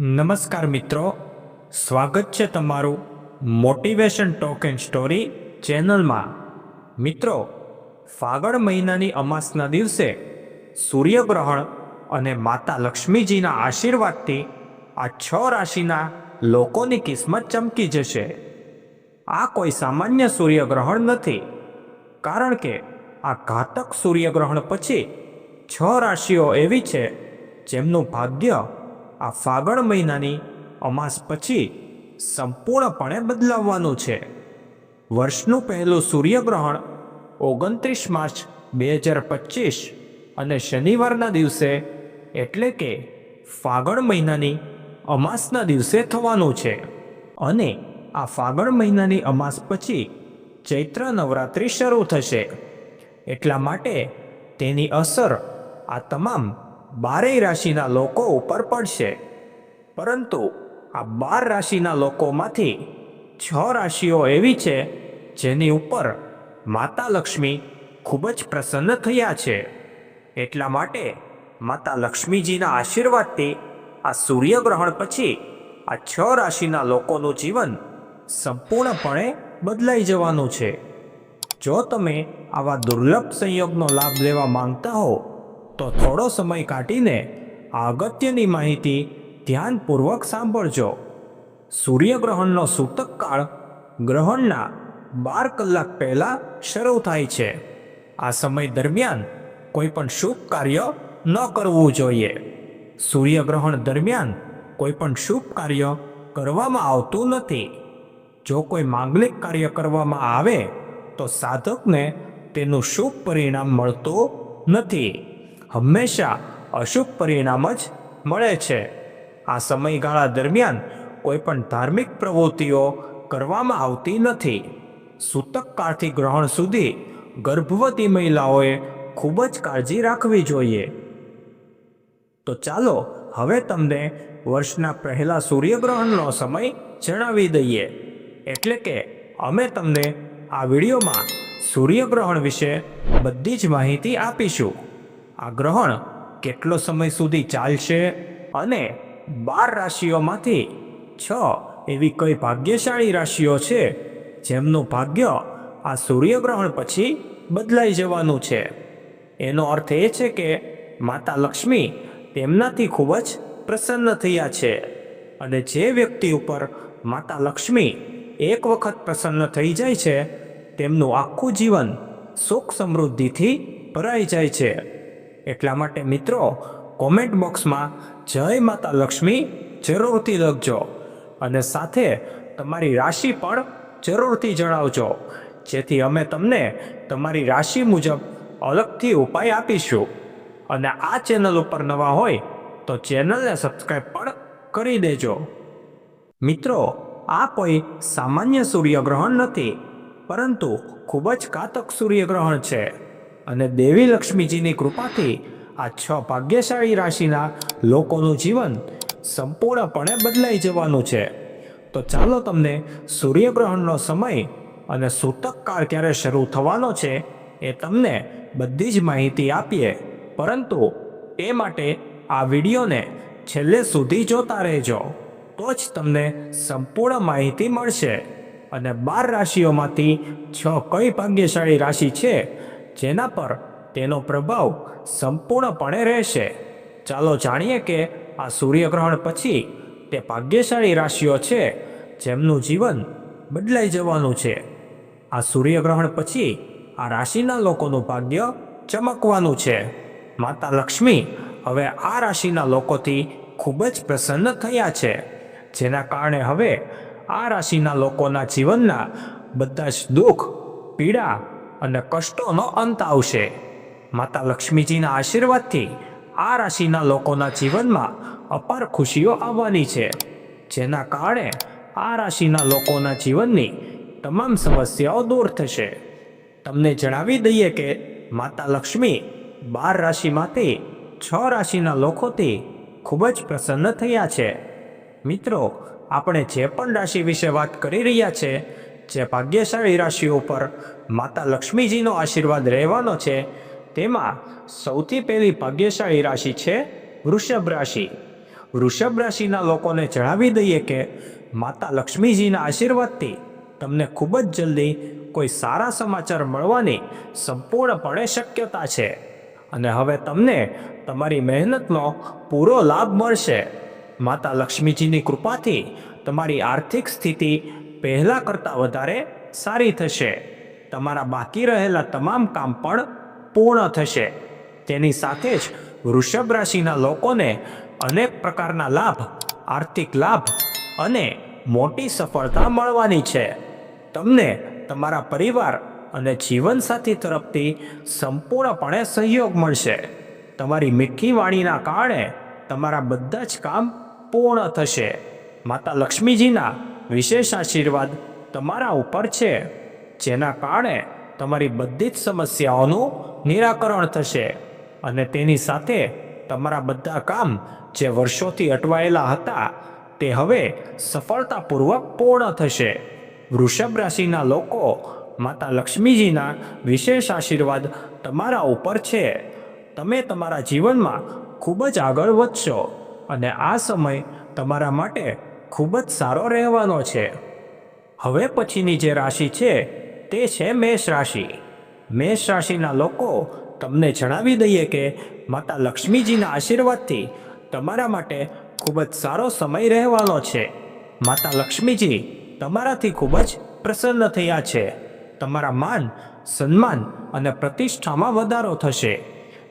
નમસ્કાર મિત્રો, સ્વાગત છે તમારું મોટિવેશન ટોક એન્ડ સ્ટોરી ચેનલમાં. મિત્રો, ફાગણ મહિનાની અમાસના દિવસે સૂર્યગ્રહણ અને માતા લક્ષ્મીજીના આશીર્વાદથી આ છ રાશિના લોકોની કિસ્મત ચમકી જશે. આ કોઈ સામાન્ય સૂર્યગ્રહણ નથી, કારણ કે આ ઘાતક સૂર્યગ્રહણ પછી છ રાશિઓ એવી છે જેમનું ભાગ્ય આ ફાગણ મહિનાની અમાસ પછી સંપૂર્ણપણે બદલાવવાનું છે. વર્ષનું પહેલું સૂર્યગ્રહણ ઓગણત્રીસ માર્ચ બે હજાર પચીસ અને શનિવારના દિવસે એટલે કે ફાગણ મહિનાની અમાસના દિવસે થવાનું છે. અને આ ફાગણ મહિનાની અમાસ પછી ચૈત્ર નવરાત્રિ શરૂ થશે. એટલા માટે તેની અસર આ તમામ બારેય રાશિના લોકો ઉપર પડશે. પરંતુ આ બાર રાશિના લોકોમાંથી છ રાશિઓ એવી છે જેની ઉપર માતા લક્ષ્મી ખૂબ જ પ્રસન્ન થયા છે. એટલા માટે માતા લક્ષ્મીજીના આશીર્વાદથી આ સૂર્યગ્રહણ પછી આ છ રાશિના લોકોનું જીવન સંપૂર્ણપણે બદલાઈ જવાનું છે. જો તમે આવા દુર્લભ સંયોગનો લાભ લેવા માંગતા હો તો થોડો સમય કાઢીને આ અગત્યની માહિતી ધ્યાનપૂર્વક સાંભળજો. સૂર્યગ્રહણનો સૂતક કાળ ગ્રહણના બાર કલાક પહેલા શરૂ થાય છે. આ સમય દરમિયાન કોઈ પણ શુભ કાર્ય ન કરવું જોઈએ. સૂર્યગ્રહણ દરમિયાન કોઈ પણ શુભ કાર્ય કરવામાં આવતું નથી. જો કોઈ માંગલિક કાર્ય કરવામાં આવે, તો સાધકને તેનું શુભ પરિણામ મળતું નથી. હંમેશા અશુભ પરિણામ જ મળે છે. આ સમયગાળા દરમિયાન કોઈ પણ ધાર્મિક પ્રવૃત્તિઓ કરવામાં આવતી નથી. સૂતક કાળથી ગ્રહણ સુધી ગર્ભવતી મહિલાઓએ ખૂબ જ કાળજી રાખવી જોઈએ. તો ચાલો હવે તમને વર્ષના પહેલા સૂર્યગ્રહણનો સમય જણાવી દઈએ. એટલે કે અમે તમને આ વિડીયોમાં સૂર્યગ્રહણ વિશે બધી જ માહિતી આપીશું. આ ગ્રહણ કેટલો સમય સુધી ચાલશે અને બાર રાશિઓમાંથી છ એવી કઈ ભાગ્યશાળી રાશિઓ છે જેમનું ભાગ્ય આ સૂર્યગ્રહણ પછી બદલાઈ જવાનું છે? એનો અર્થ એ છે કે માતા લક્ષ્મી તેમનાથી ખૂબ જ પ્રસન્ન થયા છે અને જે વ્યક્તિ ઉપર માતા લક્ષ્મી એક વખત પ્રસન્ન થઈ જાય છે, તેમનું આખું જીવન સુખ સમૃદ્ધિથી ભરાઈ જાય છે. એટલા માટે મિત્રો કોમેન્ટ બોક્સમાં જય માતા લક્ષ્મી જરૂરથી લખજો. અને સાથે તમારી રાશિ પણ જરૂરથી જણાવજો. જેથી અમે તમને તમારી રાશિ મુજબ અલગથી ઉપાય આપીશું. અને આ ચેનલ ઉપર નવા હોય તો ચેનલને સબસ્ક્રાઈબ પણ કરી દેજો. મિત્રો, આ કોઈ સામાન્ય સૂર્યગ્રહણ નથી, પરંતુ ખૂબ જ ઘાતક સૂર્યગ્રહણ છે. અને દેવી લક્ષ્મીજીની કૃપાથી આ છ ભાગ્યશાળી રાશિના લોકોનું જીવન સંપૂર્ણપણે બદલાઈ જવાનું છે. તો ચાલો તમને સૂર્યગ્રહણનો સમય અને સૂતક કાળ ક્યારે શરૂ થવાનો છે એ તમને બધી જ માહિતી આપીએ. પરંતુ એ માટે આ વિડીયોને છેલ્લે સુધી જોતા રહેજો. તો જ તમને સંપૂર્ણ માહિતી મળશે. અને બાર રાશિઓમાંથી છ કઈ ભાગ્યશાળી રાશિ છે જેના પર તેનો પ્રભાવ સંપૂર્ણપણે રહેશે. ચાલો જાણીએ કે આ સૂર્યગ્રહણ પછી તે ભાગ્યશાળી રાશિઓ છે, જેમનું જીવન બદલાઈ જવાનું છે. આ સૂર્યગ્રહણ પછી આ રાશિના લોકોનું ભાગ્ય ચમકવાનું છે. માતા લક્ષ્મી હવે આ રાશિના લોકોથી ખૂબ જ પ્રસન્ન થયા છે. જેના કારણે હવે આ રાશિના લોકોના જીવનના બધા જ દુઃખ, પીડા અને કષ્ટોનો અંત આવશે. માતા લક્ષ્મીજીના આશીર્વાદથી આ રાશિના લોકોના જીવનમાં અપાર ખુશીઓ આવવાની છે. જેના કારણે આ રાશિના લોકોના જીવનની તમામ સમસ્યાઓ દૂર થશે. તમને જણાવી દઈએ કે માતા લક્ષ્મી બાર રાશિમાંથી છ રાશિના લોકોથી ખૂબ જ પ્રસન્ન થયા છે. મિત્રો, આપણે જે પણ રાશિ વિશે વાત કરી રહ્યા છે જે ભાગ્યશાળી રાશિઓ પર માતા લક્ષ્મીજીનો આશીર્વાદ રહેવાનો છે. તેમાં સૌથી પહેલી ભાગ્યશાળી રાશિ છે વૃષભ રાશિ. વૃષભ રાશિના લોકોને જણાવી દઈએ કે માતા લક્ષ્મીજીના આશીર્વાદથી તમને ખૂબ જ જલ્દી કોઈ સારા સમાચાર મળવાની સંપૂર્ણપણે શક્યતા છે. અને હવે તમને તમારી મહેનતનો પૂરો લાભ મળશે. માતા લક્ષ્મીજીની કૃપાથી તમારી આર્થિક સ્થિતિ પહેલાં કરતાં વધારે સારી થશે. તમારા બાકી રહેલા તમામ કામ પણ પૂર્ણ થશે. તેની સાથે જ વૃષભ રાશિના લોકોને અનેક પ્રકારના લાભ, આર્થિક લાભ અને મોટી સફળતા મળવાની છે. તમને તમારા પરિવાર અને જીવનસાથી તરફથી સંપૂર્ણપણે સહયોગ મળશે. તમારી મીઠી વાણીના કારણે તમારા બધા જ કામ પૂર્ણ થશે. માતા લક્ષ્મીજીના વિશેષ આશીર્વાદ તમારા ઉપર છે, જેના કારણે તમારી બધી જ સમસ્યાઓનું નિરાકરણ થશે અને તેની સાથે તમારા બધા કામ જે વર્ષોથી અટવાયેલા હતા, તે હવે સફળતાપૂર્વક પૂર્ણ થશે. વૃષભ રાશિના લોકો, માતા લક્ષ્મીજીના વિશેષ આશીર્વાદ તમારા ઉપર છે. તમે તમારા જીવનમાં ખૂબ જ આગળ વધશો અને આ સમય તમારા માટે ખૂબ જ સારો રહેવાનો છે. હવે પછીની જે રાશિ છે, તે છે મેષ રાશિ. મેષ રાશિના લોકો તમને જણાવી દઈએ કે માતા લક્ષ્મીજીના આશીર્વાદથી તમારા માટે ખૂબ જ સારો સમય રહેવાનો છે. માતા લક્ષ્મીજી તમારાથી ખૂબ જ પ્રસન્ન થયા છે. તમારા માન, સન્માન અને પ્રતિષ્ઠામાં વધારો થશે.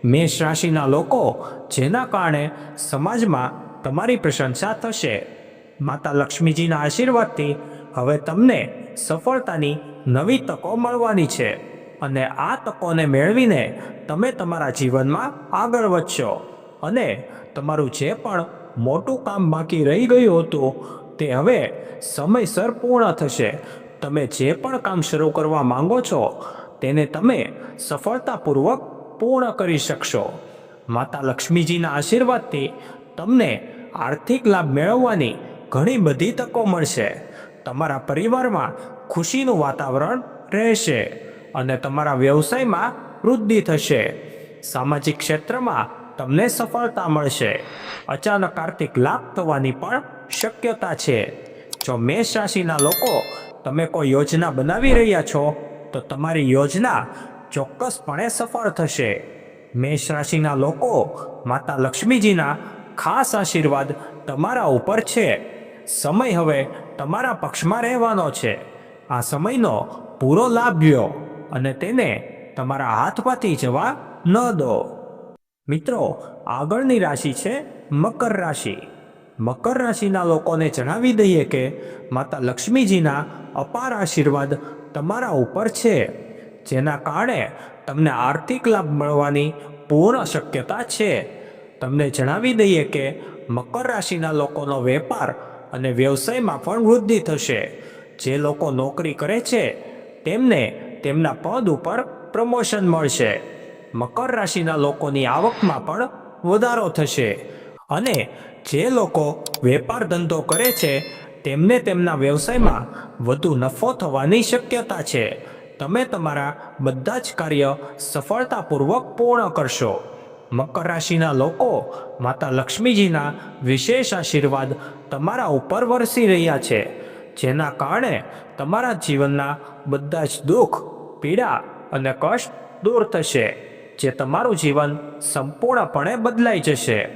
મેષ રાશિના લોકો જેના કારણે સમાજમાં તમારી પ્રશંસા થશે. માતા લક્ષ્મીજીના આશીર્વાદથી હવે તમને સફળતાની નવી તકો મળવાની છે અને આ તકોને મેળવીને તમે તમારા જીવનમાં આગળ વધશો. અને તમારું જે પણ મોટું કામ બાકી રહી ગયું હતું તે હવે સમયસર પૂર્ણ થશે. તમે જે પણ કામ શરૂ કરવા માંગો છો તેને તમે સફળતાપૂર્વક પૂર્ણ કરી શકશો. માતા લક્ષ્મીજીના આશીર્વાદથી તમને આર્થિક લાભ મેળવવાની ઘણી બધી તકો મળશે. તમારા પરિવારમાં ખુશીનું વાતાવરણ રહેશે અને તમારા વ્યવસાયમાં વૃદ્ધિ થશે. સામાજિક ક્ષેત્રમાં તમને સફળતા મળશે. અચાનક આર્થિક લાભ થવાની પણ શક્યતા છે. જો મેષ રાશિના લોકો તમે કોઈ યોજના બનાવી રહ્યા છો, તો તમારી યોજના ચોક્કસપણે સફળ થશે. મેષ રાશિના લોકો માતા લક્ષ્મીજીના ખાસ આશીર્વાદ તમારા ઉપર છે. સમય હવે તમારા પક્ષમાં રહેવાનો છે. આ સમયનો પૂરો લાભ લ્યો અને તેને તમારા હાથમાંથી જવા ન દો. મિત્રો, આગળની રાશિ છે મકર રાશિ. મકર રાશિના લોકોને જણાવી દઈએ કે માતા લક્ષ્મીજીના અપાર આશીર્વાદ તમારા ઉપર છે, જેના કારણે તમને આર્થિક લાભ મળવાની પૂર્ણ શક્યતા છે. તમને જણાવી દઈએ કે મકર રાશિના લોકોનો વેપાર અને વ્યવસાયમાં પણ વૃદ્ધિ થશે. જે લોકો નોકરી કરે છે, તેમને તેમના પદ ઉપર પ્રમોશન મળશે. મકર રાશિના લોકોની આવકમાં પણ વધારો થશે. અને જે લોકો વેપાર ધંધો કરે છે, તેમને તેમના વ્યવસાયમાં વધુ નફો થવાની શક્યતા છે. તમે તમારા બધા જ કાર્ય સફળતાપૂર્વક પૂર્ણ કરશો. મકર રાશિના લોકો માતા લક્ષ્મીજીના વિશેષ આશીર્વાદ તમારા ઉપર વરસી રહ્યા છે, જેના કારણે તમારા જીવનના બધા જ દુઃખ, પીડા અને કષ્ટ દૂર થશે, જે તમારું જીવન સંપૂર્ણપણે બદલાઈ જશે.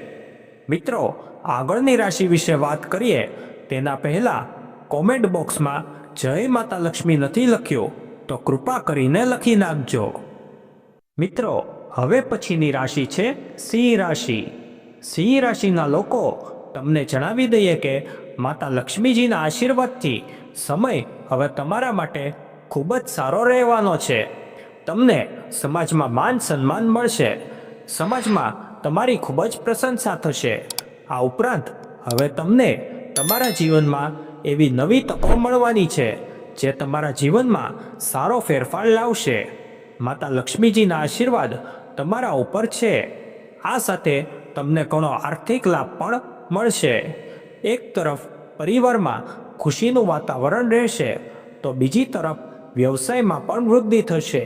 મિત્રો, આગળની રાશિ વિશે વાત કરીએ, તેના પહેલાં કોમેન્ટ બોક્સમાં જય માતા લક્ષ્મી નથી લખ્યું, તો કૃપા કરીને લખી નાખજો. મિત્રો, હવે પછીની રાશિ છે સિંહ રાશિ. સિંહ રાશિના લોકો તમને જણાવી દઈએ કે માતા લક્ષ્મીજીના આશીર્વાદથી સમય હવે તમારા માટે ખૂબ જ સારો રહેવાનો છે. તમને સમાજમાં માન સન્માન મળશે. સમાજમાં તમારી ખૂબ જ પ્રશંસા થશે. આ ઉપરાંત હવે તમને તમારા જીવનમાં એવી નવી તકો મળવાની છે, જે તમારા જીવનમાં સારો ફેરફાર લાવશે. માતા લક્ષ્મીજીના આશીર્વાદ તમારા ઉપર છે. આ સાથે તમને ઘણો આર્થિક લાભ પણ મળશે. એક તરફ પરિવારમાં ખુશીનું વાતાવરણ રહેશે, તો બીજી તરફ વ્યવસાયમાં પણ વૃદ્ધિ થશે.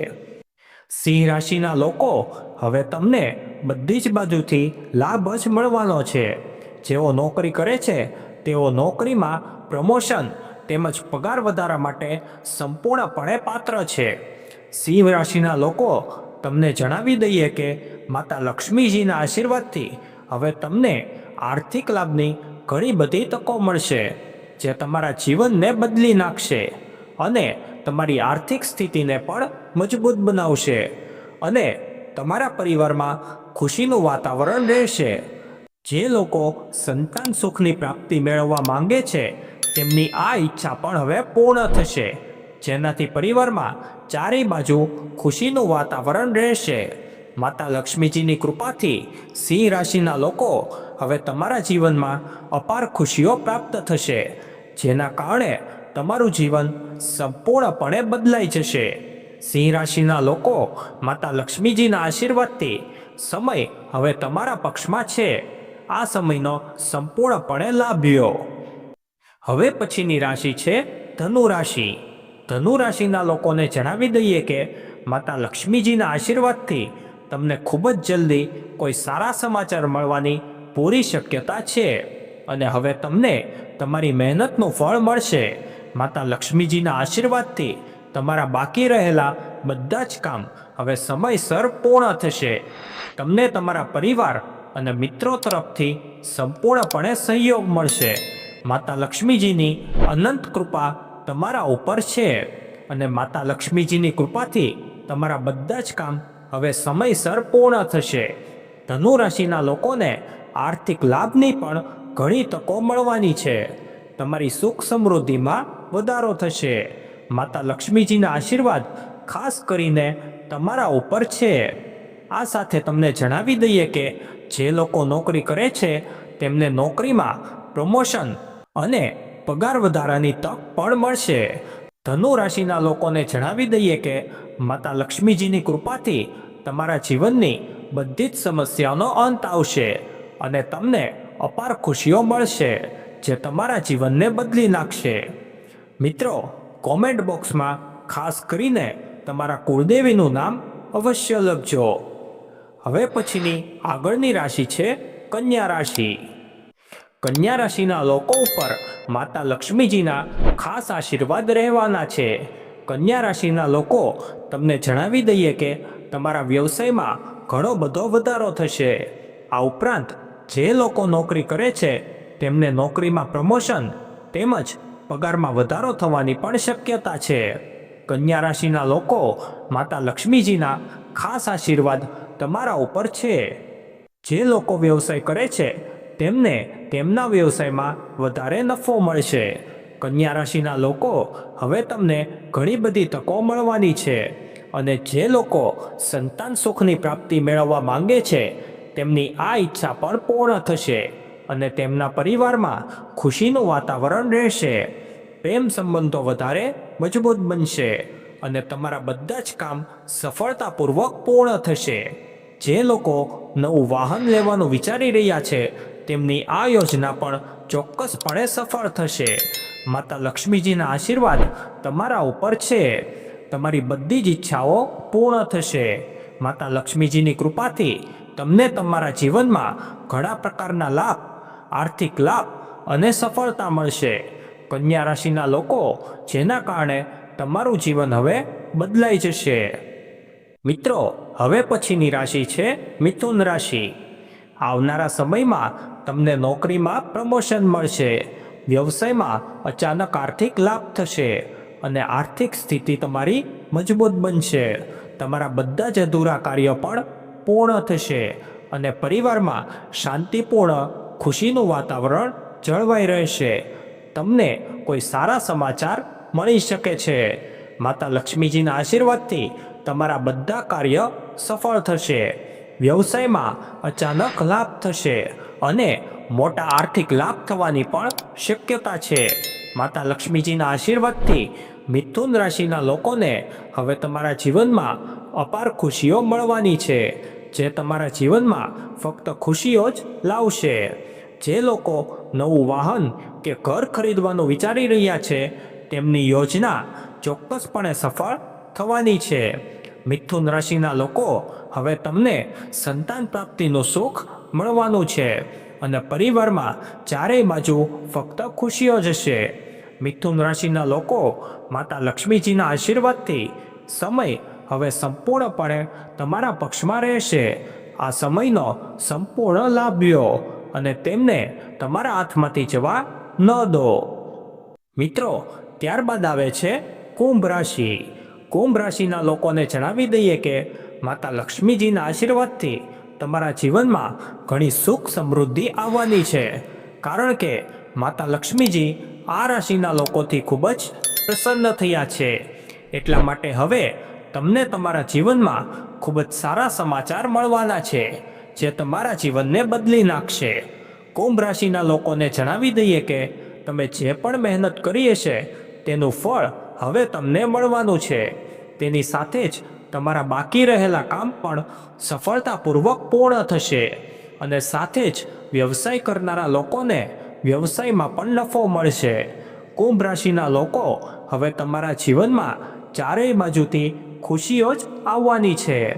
સિંહ રાશિના લોકો હવે તમને બધી જ બાજુથી લાભ જ મળવાનો છે. જેઓ નોકરી કરે છે, તેઓ નોકરીમાં પ્રમોશન તેમજ પગાર વધારા માટે સંપૂર્ણપણે પાત્ર છે. સિંહ રાશિના લોકો તમને જણાવી દઈએ કે માતા લક્ષ્મીજીના આશીર્વાદથી હવે તમને આર્થિક લાભની ઘણી બધી તકો મળશે, જે તમારા જીવનને બદલી નાખશે અને તમારી આર્થિક સ્થિતિને પણ મજબૂત બનાવશે અને તમારા પરિવારમાં ખુશીનું વાતાવરણ રહેશે. જે લોકો સંતાન સુખની પ્રાપ્તિ મેળવવા માંગે છે, તેમની આ ઈચ્છા પણ હવે પૂર્ણ થશે. જેનાથી પરિવારમાં ચારે બાજુ ખુશીનું વાતાવરણ રહેશે. માતા લક્ષ્મીજીની કૃપાથી સિંહ રાશિના લોકો હવે તમારા જીવનમાં અપાર ખુશીઓ પ્રાપ્ત થશે, જેના કારણે તમારું જીવન સંપૂર્ણપણે બદલાઈ જશે. સિંહ રાશિના લોકો માતા લક્ષ્મીજીના આશીર્વાદથી સમય હવે તમારા પક્ષમાં છે. આ સમયનો સંપૂર્ણપણે લાભ લ્યો. હવે પછીની રાશિ છે ધનુ રાશિ. ધનુ રાશિના લોકોને જણાવી દઈએ કે માતા લક્ષ્મીજીના આશીર્વાદથી તમને ખૂબ જ જલ્દી કોઈ સારા સમાચાર મળવાની પૂરી શક્યતા છે. અને હવે તમને તમારી મહેનતનું ફળ મળશે. માતા લક્ષ્મીજીના આશીર્વાદથી તમારા બાકી રહેલા બધા જ કામ હવે સમયસર પૂર્ણ થશે. તમને તમારા પરિવાર અને મિત્રો તરફથી સંપૂર્ણપણે સહયોગ મળશે. માતા લક્ષ્મીજીની અનંત કૃપા તમારા ઉપર છે. અને માતા લક્ષ્મીજીની કૃપાથી તમારા બધા જ કામ હવે સમયસર પૂર્ણ થશે. ધનુ રાશિના લોકોને આર્થિક લાભની પણ ઘણી તકો મળવાની છે. તમારી સુખ સમૃદ્ધિમાં વધારો થશે. માતા લક્ષ્મીજીના આશીર્વાદ ખાસ કરીને તમારા ઉપર છે. આ સાથે તમને જણાવી દઈએ કે જે લોકો નોકરી કરે છે, તેમને નોકરીમાં પ્રમોશન અને પગાર વધારાની તક પણ મળશે. ધનુ રાશિના લોકોને જણાવી દઈએ કે માતા લક્ષ્મીજીની કૃપાથી તમારા જીવનની બધી જ સમસ્યાઓનો અંત આવશે અને તમને અપાર ખુશીઓ મળશે જે તમારા જીવનને બદલી નાખશે. મિત્રો કોમેન્ટ બોક્સમાં ખાસ કરીને તમારા કુળદેવીનું નામ અવશ્ય લખજો. હવે પછીની આગળની રાશિ છે કન્યા રાશિ. કન્યા રાશિના લોકો ઉપર માતા લક્ષ્મીજીના ખાસ આશીર્વાદ રહેવાના છે. કન્યા રાશિના લોકો તમને જણાવી દઈએ કે તમારા વ્યવસાયમાં ઘણો બધો વધારો થશે. આ ઉપરાંત જે લોકો નોકરી કરે છે, તેમને નોકરીમાં પ્રમોશન તેમજ પગારમાં વધારો થવાની પણ શક્યતા છે. કન્યા રાશિના લોકો માતા લક્ષ્મીજીના ખાસ આશીર્વાદ તમારા ઉપર છે. જે લોકો વ્યવસાય કરે છે તેમને તેમના વ્યવસાયમાં વધારે નફો મળશે. કન્યા રાશિના લોકો, હવે તમને ઘણી બધી તકો મળવાની છે અને જે લોકો સંતાન સુખની પ્રાપ્તિ મેળવવા માંગે છે, તેમની આ ઈચ્છા પણ પૂર્ણ થશે અને તેમના પરિવારમાં ખુશીનું વાતાવરણ રહેશે. પ્રેમ સંબંધો વધારે મજબૂત બનશે અને તમારા બધા જ કામ સફળતાપૂર્વક પૂર્ણ થશે. જે લોકો નવું વાહન લેવાનું વિચારી રહ્યા છે તેમની આ યોજના પણ ચોક્કસપણે સફળ થશે. માતા લક્ષ્મીજીના આશીર્વાદ તમારા ઉપર છે. તમારી બધી જ ઈચ્છાઓ પૂર્ણ થશે. માતા લક્ષ્મીજીની કૃપાથી તમને તમારા જીવનમાં ઘણા પ્રકારના લાભ, આર્થિક લાભ અને સફળતા મળશે. કન્યા રાશિના લોકો જેના કારણે તમારું જીવન હવે બદલાઈ જશે. મિત્રો, હવે પછીની રાશિ છે મિથુન રાશિ. આવનારા સમયમાં તમને નોકરીમાં પ્રમોશન મળશે. વ્યવસાયમાં અચાનક આર્થિક લાભ થશે અને આર્થિક સ્થિતિ તમારી મજબૂત બનશે. તમારા બધા જ અધૂરા કાર્ય પણ પૂર્ણ થશે અને પરિવારમાં શાંતિપૂર્ણ, ખુશીનું વાતાવરણ જળવાઈ રહેશે. તમને કોઈ સારા સમાચાર મળી શકે છે. માતા લક્ષ્મીજીના આશીર્વાદથી તમારા બધા કાર્ય સફળ થશે. વ્યવસાયમાં અચાનક લાભ થશે. અને મોટા આર્થિક લાભ થવાની પણ શક્યતા છે. માતા લક્ષ્મીજીના આશીર્વાદથી મિથુન રાશિના લોકોને હવે તમારા જીવનમાં અપાર ખુશીઓ મળવાની છે. જે તમારા જીવનમાં ફક્ત ખુશીઓ જ લાવશે. જે લોકો નવું વાહન કે ઘર ખરીદવાનું વિચારી રહ્યા છે, તેમની યોજના ચોક્કસપણે સફળ થવાની છે. મિથુન રાશિના લોકો હવે તમને સંતાન પ્રાપ્તિનું સુખ મળવાનું છે અને પરિવારમાં ચારેય બાજુ ફક્ત ખુશીઓ જ હશે મિથુન રાશિના લોકો માતા લક્ષ્મીજીના આશીર્વાદથી સમય હવે સંપૂર્ણપણે તમારા પક્ષમાં રહેશે. આ સમયનો સંપૂર્ણ લાભ લ્યો અને તેમને તમારા હાથમાંથી જવા ન દો. મિત્રો, ત્યારબાદ આવે છે કુંભ રાશિ. કુંભ રાશિના લોકોને જણાવી દઈએ કે માતા લક્ષ્મીજીના આશીર્વાદથી તમારા જીવનમાં ઘણી સુખ સમૃદ્ધિ આવવાની છે. કારણ કે માતા લક્ષ્મીજી આ રાશિના લોકોથી ખૂબ જ પ્રસન્ન થયા છે. એટલા માટે હવે તમને તમારા જીવનમાં ખૂબ જ સારા સમાચાર મળવાના છે, જે તમારા જીવનને બદલી નાખશે. કુંભ રાશિના લોકોને જણાવી દઈએ કે તમે જે પણ મહેનત કરીએ છે તેનું ફળ હવે તમને મળવાનું છે. તેની સાથે જ તમારા બાકી રહેલા કામ પણ સફળતાપૂર્વક પૂર્ણ થશે. અને સાથે જ વ્યવસાય કરનારા લોકોને વ્યવસાયમાં પણ નફો મળશે. કુંભ રાશિના લોકો હવે તમારા જીવનમાં ચારેય બાજુથી ખુશીઓ જ આવવાની છે.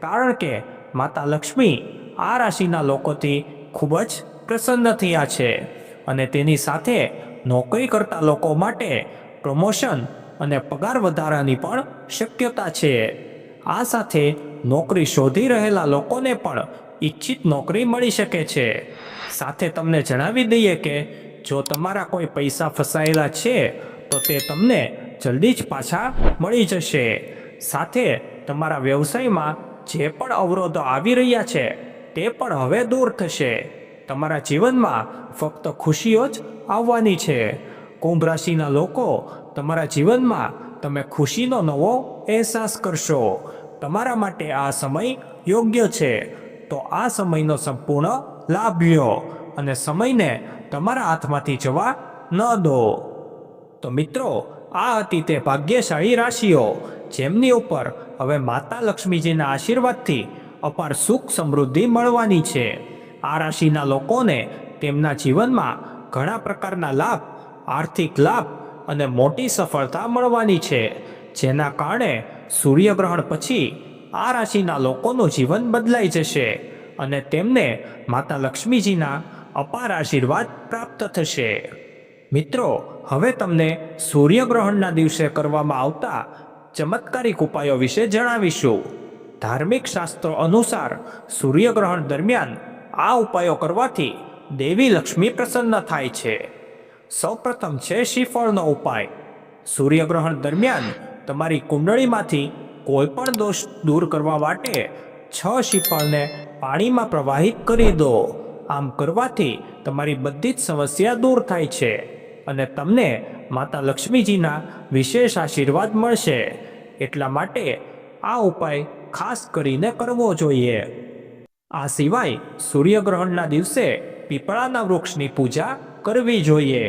કારણ કે માતા લક્ષ્મી આ રાશિના લોકોથી ખૂબ જ પ્રસન્ન થયા છે. અને તેની સાથે નોકરી કરતા લોકો માટે પ્રમોશન અને પગાર વધારાની પણ શક્યતા છે. આ સાથે નોકરી શોધી રહેલા લોકોને પણ ઈચ્છિત નોકરી મળી શકે છે. સાથે તમને જણાવી દઈએ કે, જો તમારા કોઈ પૈસા ફસાયેલા છે, તો તે તમને જલ્દી જ પાછા મળી જશે. સાથે તમારા વ્યવસાયમાં જે પણ અવરોધો આવી રહ્યા છે, તે પણ હવે દૂર થશે. તમારા જીવનમાં ફક્ત ખુશીઓ જ આવવાની છે. કુંભ રાશિના લોકો તમારા જીવનમાં તમે ખુશીનો નવો અહેસાસ કરશો. તમારા માટે આ સમય યોગ્ય છે. તો આ સમયનો સંપૂર્ણ લાભ લ્યો અને સમયને તમારા હાથમાંથી જવા ન દો. તો મિત્રો, આ હતી તે ભાગ્યશાળી રાશિઓ, જેમની ઉપર હવે માતા લક્ષ્મીજીના આશીર્વાદથી અપાર સુખ સમૃદ્ધિ મળવાની છે. આ રાશિના લોકોને તેમના જીવનમાં ઘણા પ્રકારના લાભ, આર્થિક લાભ અને મોટી સફળતા મળવાની છે, જેના કારણે સૂર્યગ્રહણ પછી આ રાશિના લોકોનું જીવન બદલાઈ જશે અને તેમને માતા લક્ષ્મીજીના અપાર આશીર્વાદ પ્રાપ્ત થશે. મિત્રો, હવે તમને સૂર્યગ્રહણના દિવસે કરવામાં આવતા ચમત્કારિક ઉપાયો વિશે જણાવીશું. ધાર્મિક શાસ્ત્રો અનુસાર સૂર્યગ્રહણ દરમિયાન આ ઉપાયો કરવાથી દેવી લક્ષ્મી પ્રસન્ન થાય છે. સૌપ્રથમ છે શ્રીફળનો ઉપાય. સૂર્યગ્રહણ દરમિયાન તમારી કુંડળીમાંથી કોઈ પણ દોષ દૂર કરવા માટે છ શ્રીફળને પાણીમાં પ્રવાહિત કરી દો. આમ કરવાથી તમારી બધી જ સમસ્યા દૂર થાય છે અને તમને માતા લક્ષ્મીજીના વિશેષ આશીર્વાદ મળશે. એટલા માટે આ ઉપાય ખાસ કરીને કરવો જોઈએ. આ સિવાય સૂર્યગ્રહણના દિવસે પીપળાના વૃક્ષની પૂજા કરવી જોઈએ.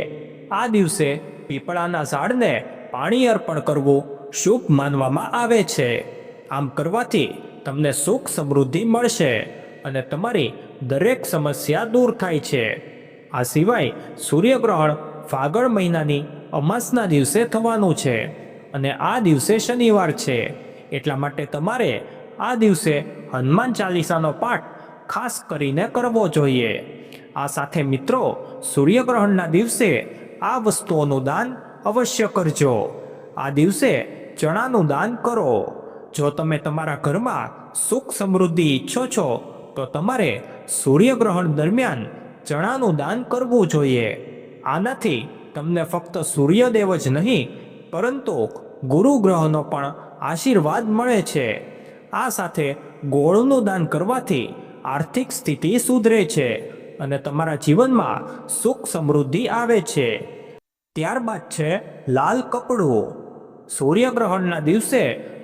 આ દિવસે પીપળાના ઝાડને પાણી અર્પણ કરવું શુભ માનવામાં આવે છે. આમ કરવાથી તમને સુખ સમૃદ્ધિ મળશે અને તમારી દરેક સમસ્યા દૂર થાય છે. આ સિવાય સૂર્યગ્રહણ ફાગણ મહિનાની અમાસના દિવસે થવાનું છે અને આ દિવસે શનિવાર છે. એટલા માટે તમારે આ દિવસે હનુમાન ચાલીસાનો પાઠ ખાસ કરીને કરવો જોઈએ. આ સાથે મિત્રો સૂર્યગ્રહણના દિવસે આ વસ્તુઓનું દાન અવશ્ય કરજો. આ દિવસે ચણાનું દાન કરો. જો તમે તમારા ઘરમાં સુખ સમૃદ્ધિ ઈચ્છો છો, તો તમારે સૂર્યગ્રહણ દરમિયાન ચણાનું દાન કરવું જોઈએ. આનાથી તમને ફક્ત સૂર્યદેવ જ નહીં, પરંતુ ગુરુ ગ્રહનો પણ આશીર્વાદ મળે છે. આ સાથે ગોળનું દાન કરવાથી આર્થિક સ્થિતિ સુધરે છે. અને તમારા જીવનમાં સુખ સમૃદ્ધિ આવે છે. ત્યારબાદ છે લાલ કપડું. સૂર્યગ્રહણના દિવસે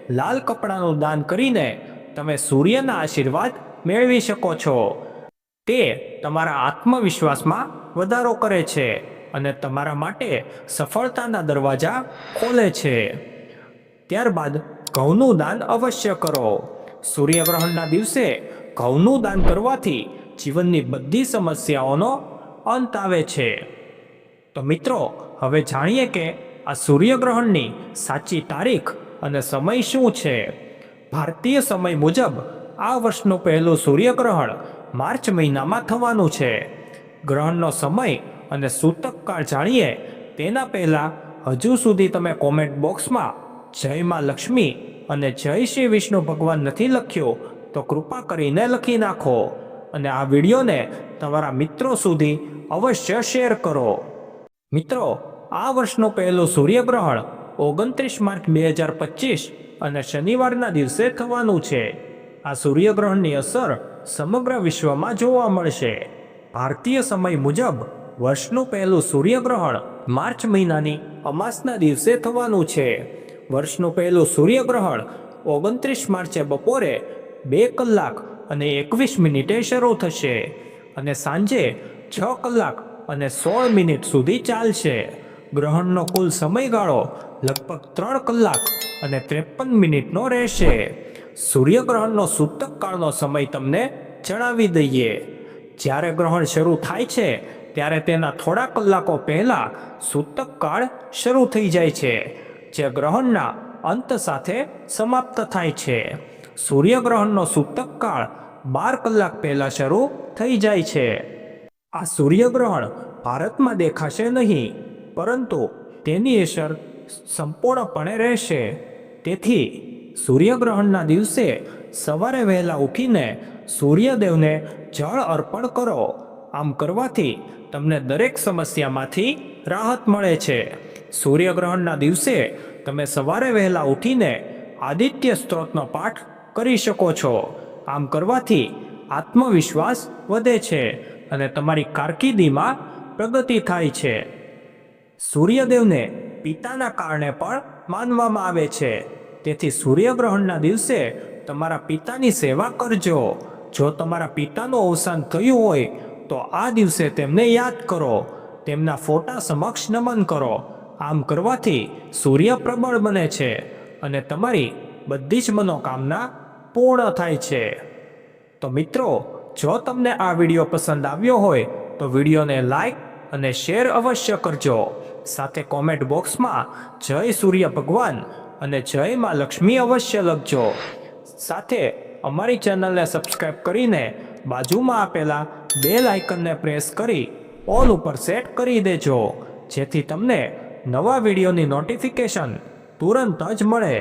લાલ કપડાનું દાન કરીને તમે સૂર્યના આશીર્વાદ મેળવી શકો છો. તે તમારા આત્મવિશ્વાસમાં વધારો કરે છે અને તમારા માટે સફળતાના દરવાજા ખોલે છે. ત્યારબાદ ઘઉંનું દાન અવશ્ય કરો. સૂર્યગ્રહણના દિવસે ઘઉંનું દાન કરવાથી જીવનની બધી સમસ્યાઓનો અંત આવે છે. તો મિત્રો, હવે જાણીએ કે આ સૂર્યગ્રહણની સાચી તારીખ અને સમય શું છે. ભારતીય સમય મુજબ આ વર્ષનું પહેલું સૂર્યગ્રહણ માર્ચ મહિનામાં થવાનું છે. ગ્રહણનો સમય અને સૂતક કાળ જાણીએ, તેના પહેલાં હજુ સુધી તમે કોમેન્ટ બોક્સમાં જય માં લક્ષ્મી અને જય શ્રી વિષ્ણુ ભગવાન નથી લખ્યો, તો કૃપા કરીને લખી નાખો. અને આ વિડીયોને તમારા મિત્રો સુધી અવશ્ય શેર કરો. મિત્રો, આ વર્ષનું પહેલું સૂર્યગ્રહણ ઓગણત્રીસ માર્ચ બે હજાર પચીસ અને શનિવારના દિવસે થવાનું છે. આ સૂર્યગ્રહણની અસર સમગ્ર વિશ્વમાં જોવા મળશે. ભારતીય સમય મુજબ, વર્ષનું પહેલું સૂર્યગ્રહણ માર્ચ મહિનાની અમાસના દિવસે થવાનું છે. વર્ષનું પહેલું સૂર્યગ્રહણ ઓગણત્રીસ માર્ચે બપોરે બે કલાક અને એકવીસ મિનિટે શરૂ થશે અને સાંજે છ કલાક અને સોળ મિનિટ સુધી ચાલશે. ગ્રહણનો કુલ સમયગાળો લગભગ ત્રણ કલાક અને ત્રેપન મિનિટનો રહેશે. સૂર્યગ્રહણનો સૂતક કાળનો સમય તમને જણાવી દઈએ. જ્યારે ગ્રહણ શરૂ થાય છે, ત્યારે તેના થોડા કલાકો પહેલા સૂતક કાળ શરૂ થઈ જાય છે, જે ગ્રહણના અંત સાથે સમાપ્ત થાય છે. સૂર્યગ્રહણનો સૂતક કાળ બાર કલાક પહેલા શરૂ થઈ જાય છે. આ સૂર્યગ્રહણ ભારતમાં દેખાશે નહીં, પરંતુ તેની અસર સંપૂર્ણપણે રહેશે. તેથી સૂર્યગ્રહણના દિવસે સવારે વહેલા ઉઠીને સૂર્યદેવને જળ અર્પણ કરો. આમ કરવાથી તમને દરેક સમસ્યામાંથી રાહત મળે છે. સૂર્યગ્રહણના દિવસે તમે સવારે વહેલા ઉઠીને આદિત્ય સ્ત્રોતનો પાઠ કરી શકો છો. આમ કરવાથી આત્મવિશ્વાસ વધે છે અને તમારી કારકિર્દીમાં પ્રગતિ થાય છે. સૂર્યદેવને પિતાના કારણે પણ માનવામાં આવે છે. તેથી સૂર્યગ્રહણના દિવસે તમારા પિતાની સેવા કરજો. જો તમારા પિતાનું અવસાન થયું હોય, તો આ દિવસે તેમને યાદ કરો. તેમના ફોટા સમક્ષ નમન કરો. આમ કરવાથી સૂર્ય પ્રબળ બને છે અને તમારી બધી જ મનોકામના પૂર્ણ થાય છે. તો મિત્રો, જો તમને આ વીડિયો પસંદ આવ્યો હોય, તો વિડીયોને લાઈક અને શેર અવશ્ય કરજો. સાથે કોમેન્ટ બોક્સમાં જય સૂર્ય ભગવાન અને જય માં લક્ષ્મી અવશ્ય લખજો. સાથે અમારી ચેનલને સબસ્ક્રાઇબ કરીને બાજુમાં આપેલા બે લાઇકનને પ્રેસ કરી ઓલ ઉપર સેટ કરી દેજો, જેથી તમને નવા વિડીયોની નોટિફિકેશન તુરંત જ મળે.